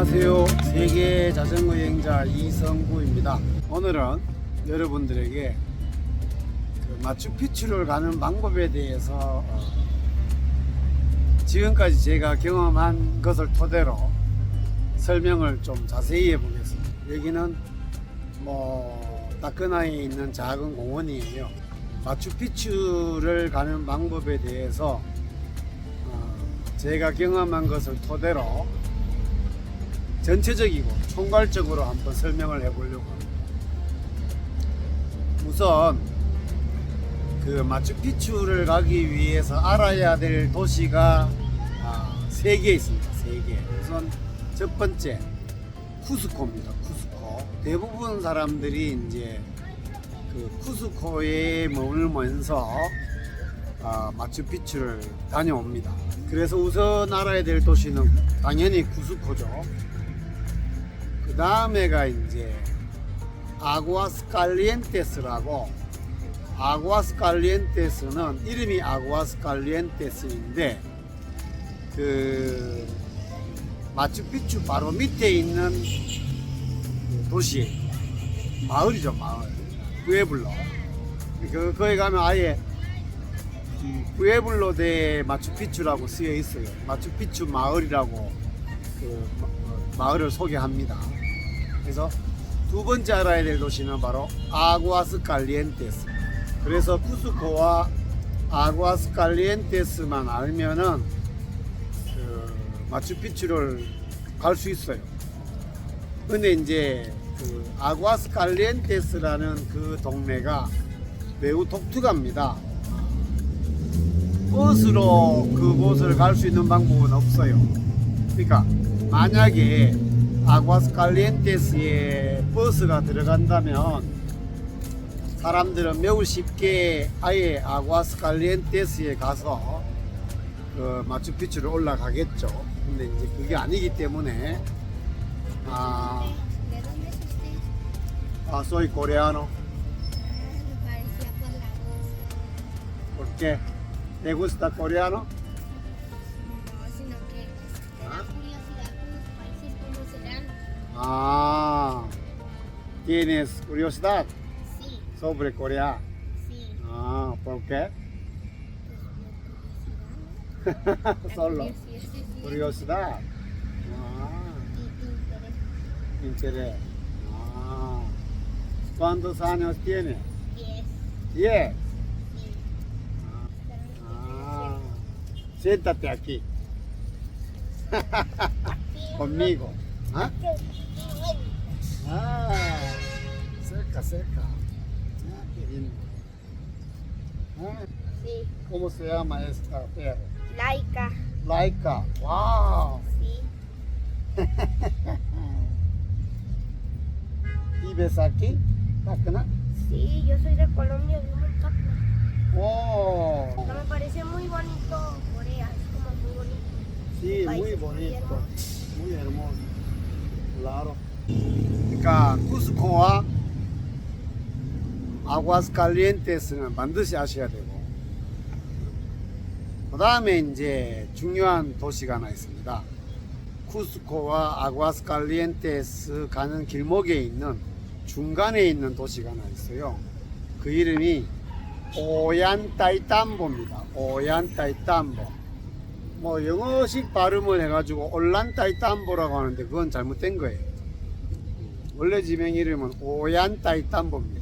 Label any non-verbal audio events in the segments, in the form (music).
안녕하세요. 세계 자전거 여행자 이성구입니다. 오늘은 여러분들에게 그 마추픽추를 가는 방법에 대해서 어, 지금까지 제가 경험한 것을 토대로 설명을 좀 자세히 해보겠습니다. 여기는 뭐 따끈하에 있는 작은 공원이에요. 마추픽추를 가는 방법에 대해서 어, 제가 경험한 것을 토대로 전체적이고 총괄적으로 한번 설명을 해보려고 합니다. 우선 그 마추픽추를 가기 위해서 알아야 될 도시가 아, 세개 있습니다. 세 개. 우선 첫 번째 쿠스코입니다. 쿠스코. 대부분 사람들이 이제 그 쿠스코에 머물면서 아, 마추픽추를 다녀옵니다. 그래서 우선 알아야 될 도시는 당연히 쿠스코죠. 그 다음에가 이제 아구아스 칼리엔테스라고 아구아스 칼리엔테스는 이름이 아구아스 칼리엔테스인데 그 마추픽추 바로 밑에 있는 도시 마을이죠 마을. 부에블로. 그 거기 가면 아예 이 부에블로 대 마추픽추라고 쓰여 있어요. 마추픽추 마을이라고 그 마- 마을을 소개합니다 그래서 두 번째 알아야 될 도시는 바로 아구아스 칼리엔테스 그래서 쿠스코와 아구아스 칼리엔테스만 알면은 그 마추픽추를 갈 수 있어요. 근데 이제 그 아구아스 칼리엔테스라는 그 동네가 매우 독특합니다. 버스로 그곳을 갈 수 있는 방법은 없어요. 그러니까 만약에 아구아스칼리엔테스에 버스가 들어간다면 사람들은 매우 쉽게 아예 아구아스칼리엔테스에 가서 그 마추픽추를 올라가겠죠. 근데 이제 그게 아니기 때문에 아. 아 por la voz. ¿Por qué? ¿Te gusta coreano? Ah, ¿tienes curiosidad Sí, sobre Corea? sí. Ah, ¿por qué? Pues (laughs) Solo. curiosidad. Ah, interés. interés. Ah, ¿cuántos años tienes? Diez. Ah, siéntate aquí (laughs) conmigo. Ah, caseca. Ah, ah ¿Cómo se llama esta perra? Laika. Laika, wow. Sí. (laughs) ¿Vives aquí? ¿Tacna? Sí, yo soy de Colombia, vivo en Tacna. Oh. Me parece muy bonito Corea, es como muy bonito. Sí, muy bonito, muy hermoso. Claro. Acá, Cusco, ¿ah? 아구아스 칼리엔테스는 반드시 아셔야 되고 그 다음에 이제 중요한 도시가 하나 있습니다. 쿠스코와 아구아스 칼리엔테스 가는 길목에 있는 중간에 있는 도시가 하나 있어요. 그 이름이 오얀타이탄보입니다. 오얀타이탄보. 뭐 영어식 발음을 해가지고 올란타이탄보라고 하는데 그건 잘못된 거예요. 원래 지명 이름은 오얀타이탄보입니다.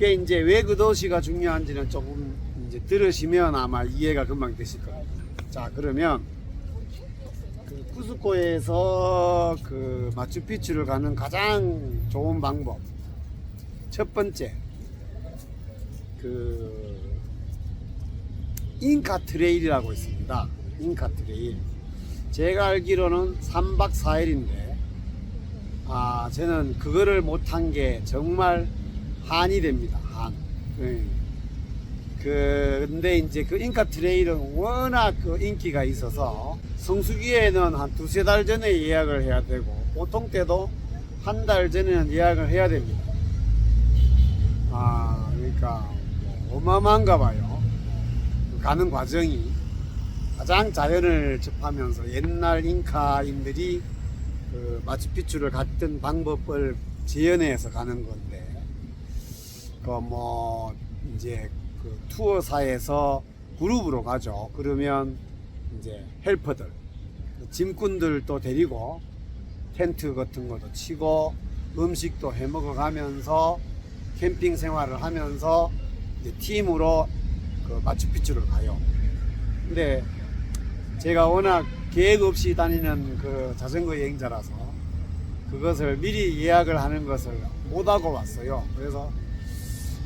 그게 이제 왜 그 도시가 중요한지는 조금 이제 들으시면 아마 이해가 금방 되실 겁니다. 자 그러면 그 쿠스코에서 그 마추픽추를 가는 가장 좋은 방법 첫 번째 그 인카 트레일이라고 있습니다. 인카 트레일. 제가 알기로는 3박 4일인데, 아, 저는 그거를 못한 게 정말 한이 됩니다. 한. 예. 그, 근데 이제 그 인카 트레일은 워낙 그 인기가 있어서 성수기에는 한 두세 달 전에 예약을 해야 되고, 보통 때도 한 달 전에는 예약을 해야 됩니다. 아, 그러니까 뭐 어마어마한가 봐요. 가는 과정이 가장 자연을 접하면서 옛날 잉카인들이 그 마추픽추를 갔던 방법을 재현해서 가는 건데 그 뭐 이제 그 투어사에서 그룹으로 가죠. 그러면 이제 헬퍼들 짐꾼들도 데리고 텐트 같은 것도 치고 음식도 해 먹어 가면서 캠핑 생활을 하면서 이제 팀으로 그 마추픽추를 가요. 근데 제가 워낙 계획 없이 다니는 그 자전거 여행자라서 그것을 미리 예약을 하는 것을 못하고 왔어요. 그래서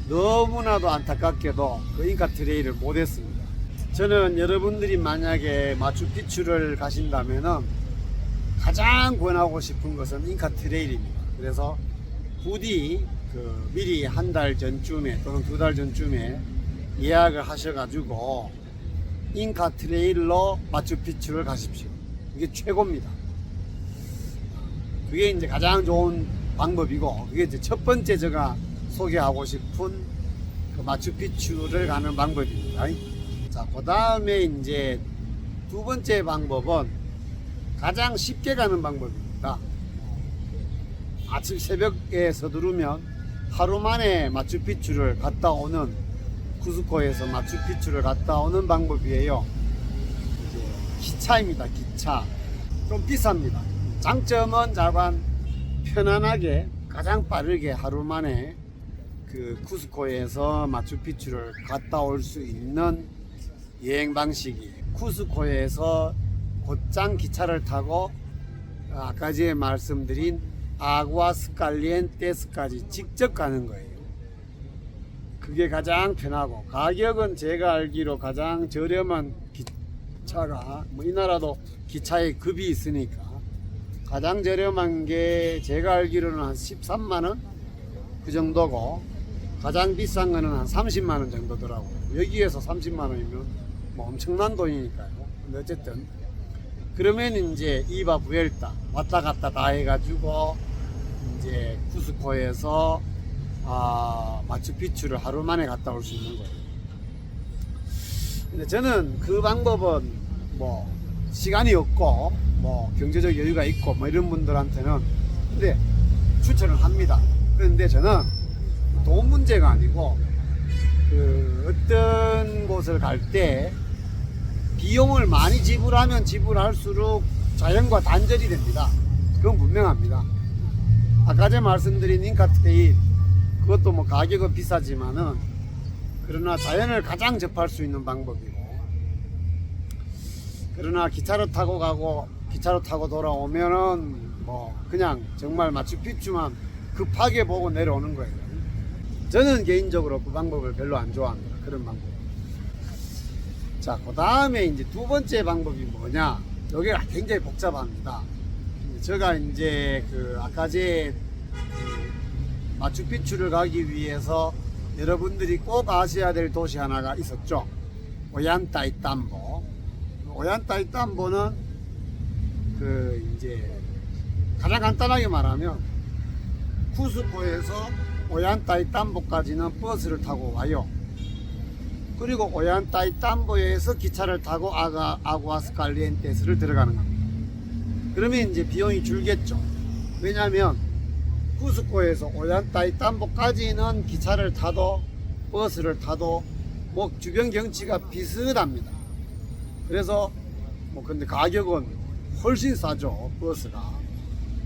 너무나도 안타깝게도 그 인카 트레일을 못했습니다. 저는 여러분들이 만약에 마추픽추를 가신다면은 가장 권하고 싶은 것은 인카 트레일입니다. 그래서 부디 그 미리 한 달 전쯤에 또는 두 달 전쯤에 예약을 하셔가지고 인카 트레일로 마추픽추를 가십시오. 이게 최고입니다. 그게 이제 가장 좋은 방법이고 그게 이제 첫 번째 제가 소개하고 싶은 그 마추픽추를 가는 방법입니다. 자, 그 다음에 이제 두 번째 방법은 가장 쉽게 가는 방법입니다. 아침 새벽에 서두르면 하루 만에 마추픽추를 갔다 오는 쿠스코에서 마추픽추를 갔다 오는 방법이에요. 기차입니다. 기차. 좀 비쌉니다. 장점은 자관 편안하게 가장 빠르게 하루 만에 그 쿠스코에서 마추픽추를 갔다 올 수 있는 여행 방식이 쿠스코에서 곧장 기차를 타고 아까 전에 말씀드린 아구아스칼리엔테스까지 직접 가는 거예요. 그게 가장 편하고 가격은 제가 알기로 가장 저렴한 기차가 뭐 이 나라도 기차에 급이 있으니까 가장 저렴한 게 제가 알기로는 한 13만 원 그 정도고 가장 비싼 거는 한 30만 원 정도더라고요. 여기에서 30만 원이면 뭐 엄청난 돈이니까요. 근데 어쨌든 그러면 이제 이바 부엘타 왔다 갔다 다 해가지고 이제 쿠스코에서 아 마추픽추를 하루 만에 갔다 올 수 있는 거예요. 근데 저는 그 방법은 뭐 시간이 없고 뭐 경제적 여유가 있고 뭐 이런 분들한테는 근데 추천을 합니다. 그런데 저는 돈 문제가 아니고 그 어떤 곳을 갈 때 비용을 많이 지불하면 지불할수록 자연과 단절이 됩니다. 그건 분명합니다. 아까 전에 말씀드린 인카트레일 그것도 뭐 가격은 비싸지만은 그러나 자연을 가장 접할 수 있는 방법이고 그러나 기차로 타고 가고 기차로 타고 돌아오면은 뭐 그냥 정말 마추픽추만 급하게 보고 내려오는 거예요. 저는 개인적으로 그 방법을 별로 안 좋아합니다. 그런 방법. 자, 그 다음에 이제 두 번째 방법이 뭐냐? 여기가 굉장히 복잡합니다. 제가 이제 그 아까 제그 마추픽추를 가기 위해서 여러분들이 꼭 아셔야 될 도시 하나가 있었죠. 오얀타이탐보. 오얀타이탐보는 그 이제 가장 간단하게 말하면 쿠스코에서 오얀타이탐보까지는 버스를 타고 와요. 그리고 오얀타이탐보에서 기차를 타고 아가 아구아스칼리엔테스를 들어가는 겁니다. 그러면 이제 비용이 줄겠죠. 왜냐하면 쿠스코에서 오얀타이탐보까지는 기차를 타도 버스를 타도 뭐 주변 경치가 비슷합니다. 그래서 뭐 근데 가격은 훨씬 싸죠 버스가.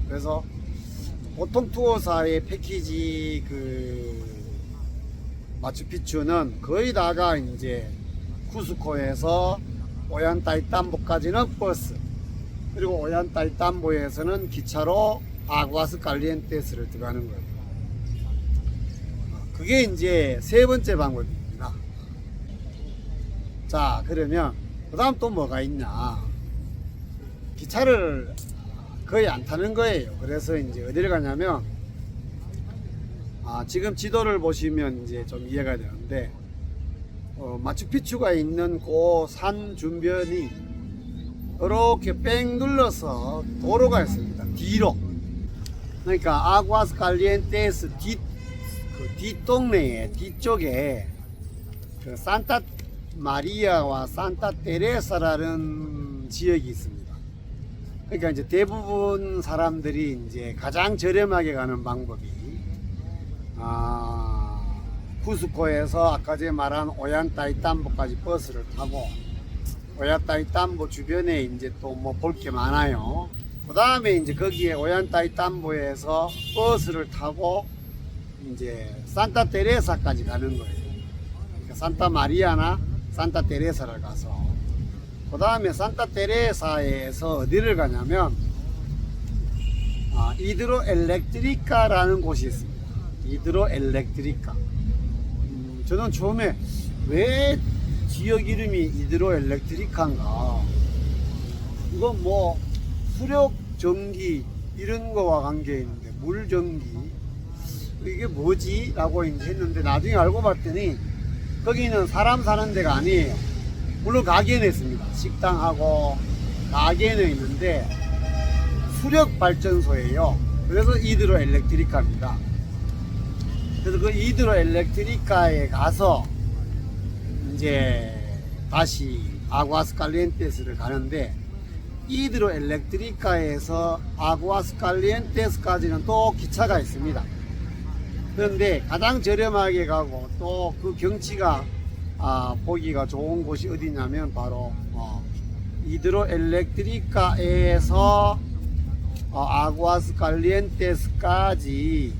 그래서 보통 투어사의 패키지 그 마추픽추는 거의 다가 이제 쿠스코에서 오얀타이탐보까지는 버스 그리고 오얀타이탐보에서는 기차로 아구아스 갈리엔테스를 들어가는 거예요. 그게 이제 세 번째 방법입니다. 자 그러면 그 다음 또 뭐가 있냐 기차를 거의 안 타는 거예요. 그래서 이제 어디를 가냐면 아, 지금 지도를 보시면 이제 좀 이해가 되는데 어, 마추픽추가 있는 그산 주변이 이렇게 뺑 눌러서 도로가 있습니다. 뒤로. 그러니까 아구아스 칼리엔테스 뒤, 그 뒷동네에 뒤쪽에 그 산타 마리아와 산타 테레사라는 지역이 있습니다. 그러니까 이제 대부분 사람들이 이제 가장 저렴하게 가는 방법이 아, 쿠스코에서 아까 전에 말한 오얀타이tam보까지 버스를 타고 오얀타이tam보 주변에 이제 또 뭐 볼 게 많아요. 그 다음에 이제 거기에 오얀타이tam보에서 버스를 타고 이제 산타 테레사까지 가는 거예요. 그러니까 산타 마리아나 산타 테레사를 가서 그 다음에 산타 테레사에서 어디를 가냐면 아, 이드로 엘렉트리카라는 곳이 있습니다. 이드로 엘렉트리카. 음, 저는 처음에 왜 지역 이름이 이드로 엘렉트리카인가? 이건 뭐 수력 전기 이런 거와 관계 있는데 물 전기 이게 뭐지? 라고 했는데 나중에 알고 봤더니 거기는 사람 사는 데가 아니에요. 물론 가게는 있습니다. 식당하고 가게는 있는데 수력 발전소예요. 그래서 이드로 엘렉트리카입니다. 그래서 그 이드로 엘렉트리카에 가서 이제 다시 아구아스 칼리엔테스를 가는데 이드로 엘렉트리카에서 아구아스 칼리엔테스까지는 또 기차가 있습니다. 그런데 가장 저렴하게 가고 또 그 경치가 아, 보기가 좋은 곳이 어디냐면 바로 어, 이드로 엘렉트리카에서 어, 아구아스 칼리엔테스까지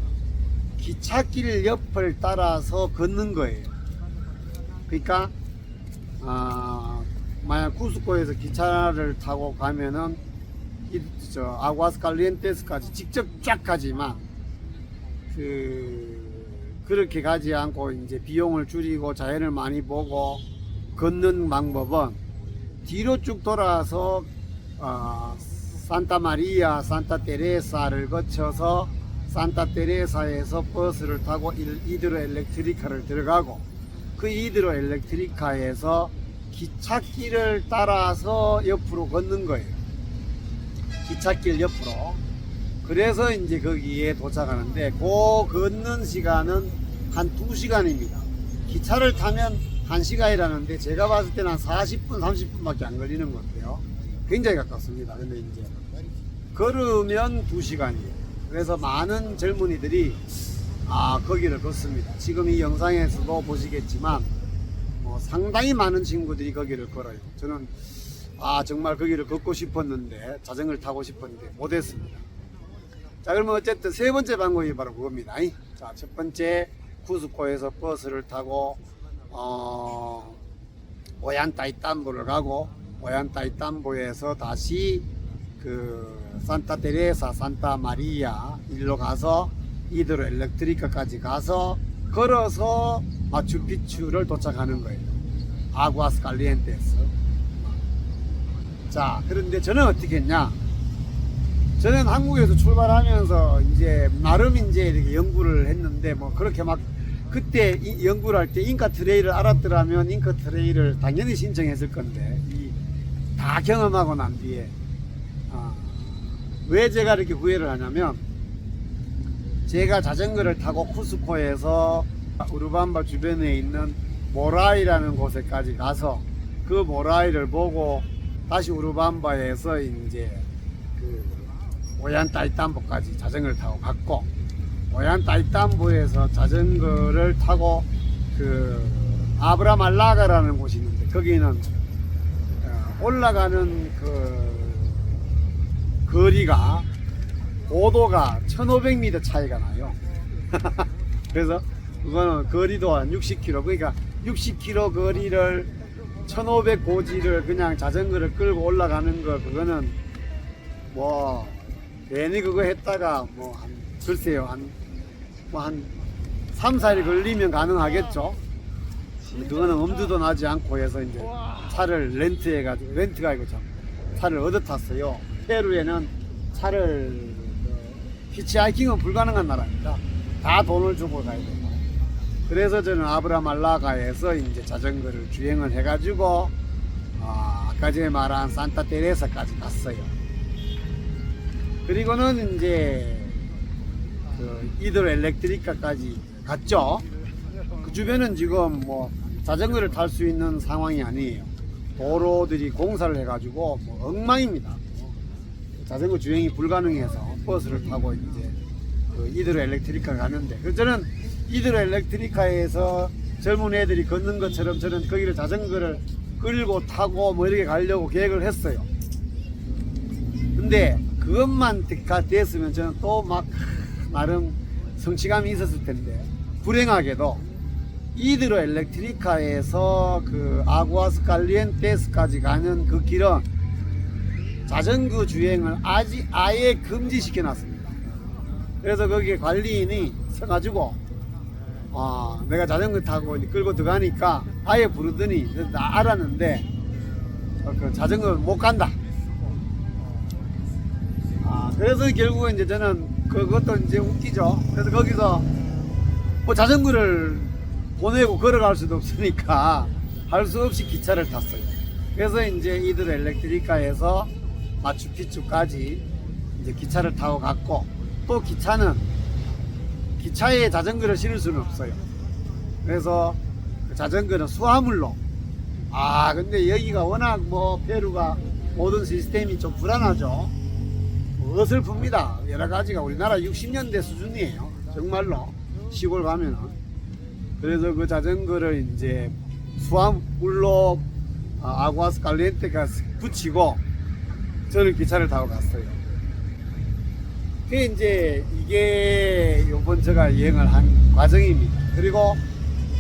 기찻길 옆을 따라서 걷는 거예요. 그러니까 아, 만약 쿠스코에서 기차를 타고 가면은 아구아스 칼리엔테스까지 직접 쫙 가지만 그 그렇게 가지 않고 이제 비용을 줄이고 자연을 많이 보고 걷는 방법은 뒤로 쭉 돌아서 어, 산타 마리아, 산타 테레사를 거쳐서 산타 테레사에서 버스를 타고 일- 이드로 엘렉트리카를 들어가고 그 이드로 엘렉트리카에서 기찻길을 따라서 옆으로 걷는 거예요. 기찻길 옆으로. 그래서 이제 거기에 도착하는데 그 걷는 시간은 한 2시간입니다. 기차를 타면 1시간이라는데 제가 봤을 때는 한 40분, 30분밖에 안 걸리는 것 같아요. 굉장히 가깝습니다. 근데 이제 걸으면 2시간이에요. 그래서 많은 젊은이들이 아 거기를 걷습니다. 지금 이 영상에서도 보시겠지만 뭐 상당히 많은 친구들이 거기를 걸어요. 저는 아 정말 거기를 걷고 싶었는데 자전거를 타고 싶었는데 못했습니다. 자 그러면 어쨌든 세 번째 방법이 바로 그겁니다. 자 첫 번째 쿠스코에서 버스를 타고 어 오얀타이tam보를 가고 오얀타이tam보에서 다시 그 산타 테레사, 산타 마리아 일로 가서 이드로 엘렉트리카까지 가서 걸어서 마추픽추를 도착하는 거예요. 아구아스 칼리엔테스. 자, 그런데 저는 어떻게 했냐? 저는 한국에서 출발하면서 이제 나름 이제 이렇게 연구를 했는데 뭐 그렇게 막 그때 이 연구를 할때 인카 트레이를 알았더라면 인카 트레이를 당연히 신청했을 건데 이 다 경험하고 난 뒤에 아, 왜 제가 이렇게 후회를 하냐면 제가 자전거를 타고 쿠스코에서 우르밤바 주변에 있는 모라이라는 곳에까지 가서 그 모라이를 보고 다시 우르밤바에서 이제 그 오얀타이tam보까지 자전거를 타고 갔고 오얀타이tam보에서 자전거를 타고 그 아브라말라가라는 곳이 있는데 거기는 어, 올라가는 그 거리가 고도가 1500m 차이가 나요. (laughs) 그래서 그거는 거리도 한 60km 그러니까 60km 거리를 1500 고지를 그냥 자전거를 끌고 올라가는 거 그거는 뭐 괜히 그거 했다가 뭐 한 글쎄요 한 뭐한 3, 4일 걸리면 가능하겠죠. 그거는 엄두도 나지 않고 해서 이제 차를 렌트해 가지고 렌트가 아니고 참 차를 얻어 탔어요. 페루에는 차를 그, 히치하이킹은 불가능한 나라입니다. 다 돈을 주고 가야 되고. 그래서 저는 아브라말라가에서 이제 자전거를 주행을 해가지고 아, 아까 전에 말한 산타 테레사까지 갔어요. 그리고는 이제 그 이들 엘렉트리카까지 갔죠. 그 주변은 지금 뭐 자전거를 탈 수 있는 상황이 아니에요. 도로들이 공사를 해가지고 뭐 엉망입니다. 자전거 주행이 불가능해서 버스를 타고 이제 그 이드로 엘렉트리카 가는데 그 저는 이드로 엘렉트리카에서 젊은 애들이 걷는 것처럼 저는 거기를 자전거를 끌고 타고 뭐 이렇게 가려고 계획을 했어요. 근데 그것만 가 됐으면 저는 또 막 나름 성취감이 있었을 텐데 불행하게도 이드로 엘렉트리카에서 그 아구아스 갈리엔테스까지 가는 그 길은 자전거 주행을 아직 아예 금지시켜 놨습니다. 그래서 거기에 관리인이 서가지고 어, 내가 자전거 타고 끌고 들어가니까 아예 부르더니 나 알았는데 어, 그 자전거 못 간다. 아, 그래서 결국은 이제 저는 그것도 이제 웃기죠. 그래서 거기서 뭐 자전거를 보내고 걸어갈 수도 없으니까 할 수 없이 기차를 탔어요. 그래서 이제 이들 엘렉트리카에서 마추픽추까지 이제 기차를 타고 갔고 또 기차는 기차에 자전거를 실을 수는 없어요. 그래서 그 자전거는 수화물로 아 근데 여기가 워낙 뭐 페루가 모든 시스템이 좀 불안하죠. 어설픕니다. 여러 가지가 우리나라 60년대 수준이에요. 정말로 시골 가면은. 그래서 그 자전거를 이제 수화물로 아, 아구아스 갈리엔테가 붙이고 저는 기차를 타고 갔어요. 그게 이제 이게 요번 제가 여행을 한 과정입니다. 그리고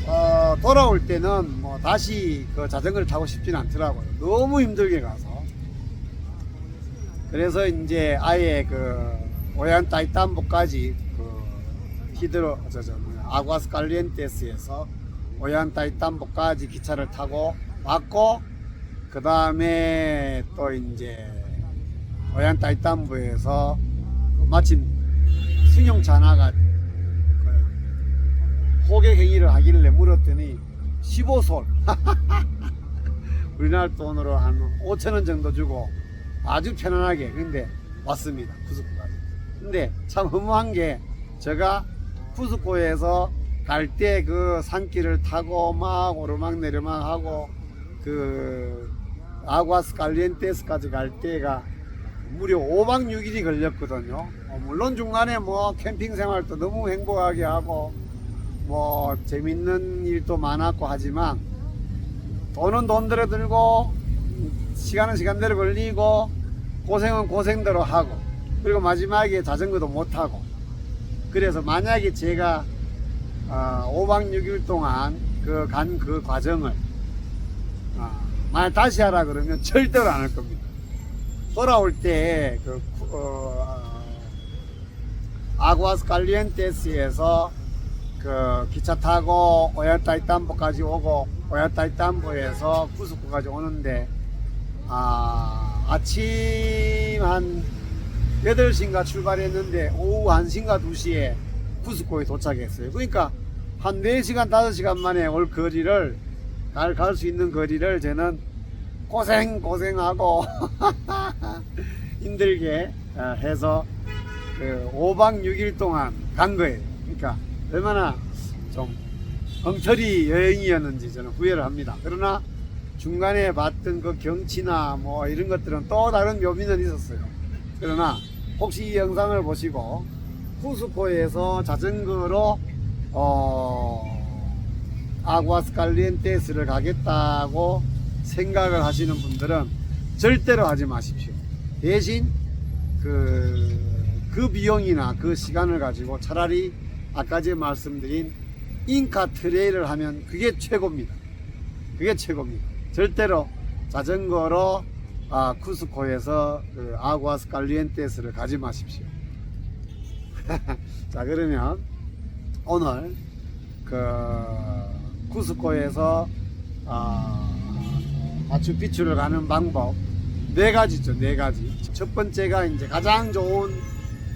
어, 돌아올 때는 뭐 다시 그 자전거를 타고 싶지는 않더라고요. 너무 힘들게 가서. 그래서 이제 아예 그 오얀 타이탄보까지 그 히드로 저저 아구아스 갈리엔테스에서 오얀 타이탄보까지 기차를 타고 왔고 그 다음에 또 이제 오얀 타이탄부에서 마침 승용차나가 그 호객 행위를 하길래 물었더니 15솔. (laughs) 우리나라 돈으로 한 5천 원 정도 주고 아주 편안하게 근데 왔습니다. 쿠스코까지 근데 참 허무한 게 제가 쿠스코에서 갈 때 그 산길을 타고 막 오르막 내리막 하고 그 아구아스 갈리엔테스까지 갈 때가 무려 5박 6일이 걸렸거든요. 어, 물론 중간에 뭐 캠핑 생활도 너무 행복하게 하고 뭐 재밌는 일도 많았고 하지만 돈은 돈대로 들고 시간은 시간대로 걸리고 고생은 고생대로 하고 그리고 마지막에 자전거도 못 타고 그래서 만약에 제가 어, 5박 6일 동안 그 간그 과정을 어, 만약 다시 하라 그러면 절대로 안 할 겁니다. 돌아올 때그 어, 아구아스 갈리엔테스에서 그 기차 타고 오야타이탄보까지 오고 오야타이탄보에서 쿠스코까지 오는데 아, 아침 한 8시인가 출발했는데 오후 1시인가 2시에 쿠스코에 도착했어요. 그러니까 한 4시간, 5시간 만에 올 거리를 갈, 갈수 있는 거리를 저는 고생, 고생하고 (laughs) 힘들게 어, 해서 그 5박 6일 동안 간 거예요. 그러니까 얼마나 좀 엉터리 여행이었는지 저는 후회를 합니다. 그러나 중간에 봤던 그 경치나 뭐 이런 것들은 또 다른 묘미는 있었어요. 그러나 혹시 이 영상을 보시고 쿠스코에서 자전거로 어 아구아스 갈리엔테스를 가겠다고 생각을 하시는 분들은 절대로 하지 마십시오. 대신 그, 그 비용이나 그 시간을 가지고 차라리 아까 제가 말씀드린 인카 트레일을 하면 그게 최고입니다. 그게 최고입니다. 절대로 자전거로 아, 쿠스코에서 그 아구아스 갈리엔테스를 가지 마십시오. (laughs) 자 그러면 오늘 그 쿠스코에서 아, 마추픽추를 가는 방법 네 가지죠 네 가지 첫 번째가 이제 가장 좋은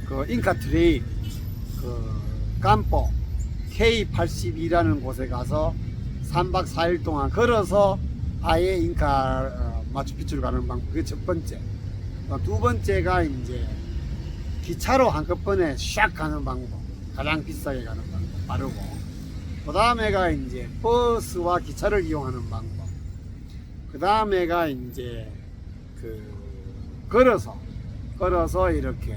그 인카 트레일 그 깜포 K82라는 곳에 가서 3박 4일 동안 걸어서 아예 인카 어, 마추픽추를 가는 방법. 그게 첫 번째. 어, 두 번째가 이제 기차로 한꺼번에 샥 가는 방법. 가장 비싸게 가는 방법. 빠르고. 그 다음에가 이제 버스와 기차를 이용하는 방법. 그 다음에가 이제 그 걸어서 걸어서 이렇게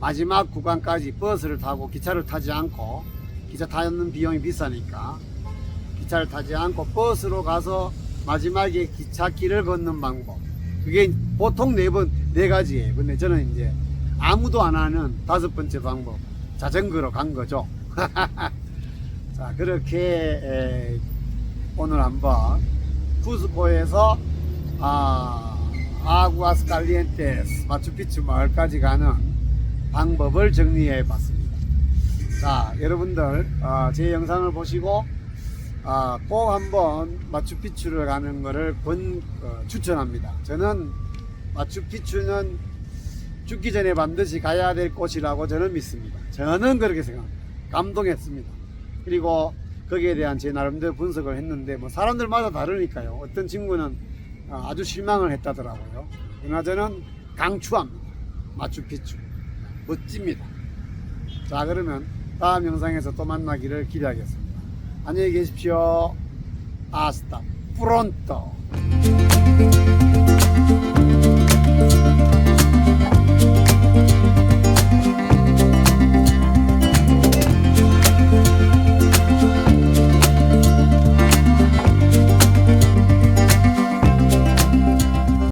마지막 구간까지 버스를 타고 기차를 타지 않고 기차 타는 비용이 비싸니까 기차를 타지 않고 버스로 가서 마지막에 기찻길을 걷는 방법. 그게 보통 네 번, 네 가지예요. 근데 저는 이제 아무도 안 하는 다섯 번째 방법. 자전거로 간 거죠. (laughs) 자, 그렇게 에, 오늘 한번 쿠스코에서 아, 아구아스 칼리엔테스 마추픽추 마을까지 가는 방법을 정리해 봤습니다. 자, 여러분들 아, 제 영상을 보시고 아, 꼭 한번 마추픽추를 가는 것을 권, 어, 추천합니다. 저는 마추픽추는 죽기 전에 반드시 가야 될 곳이라고 저는 믿습니다. 저는 그렇게 생각합니다. 감동했습니다. 그리고 거기에 대한 제 나름대로 분석을 했는데 뭐 사람들마다 다르니까요. 어떤 친구는 아, 아주 실망을 했다더라고요. 그러나 저는 강추합니다. 마추픽추 멋집니다. 자 그러면 다음 영상에서 또 만나기를 기대하겠습니다. 안녕히 계십시오. 아스타 프론토.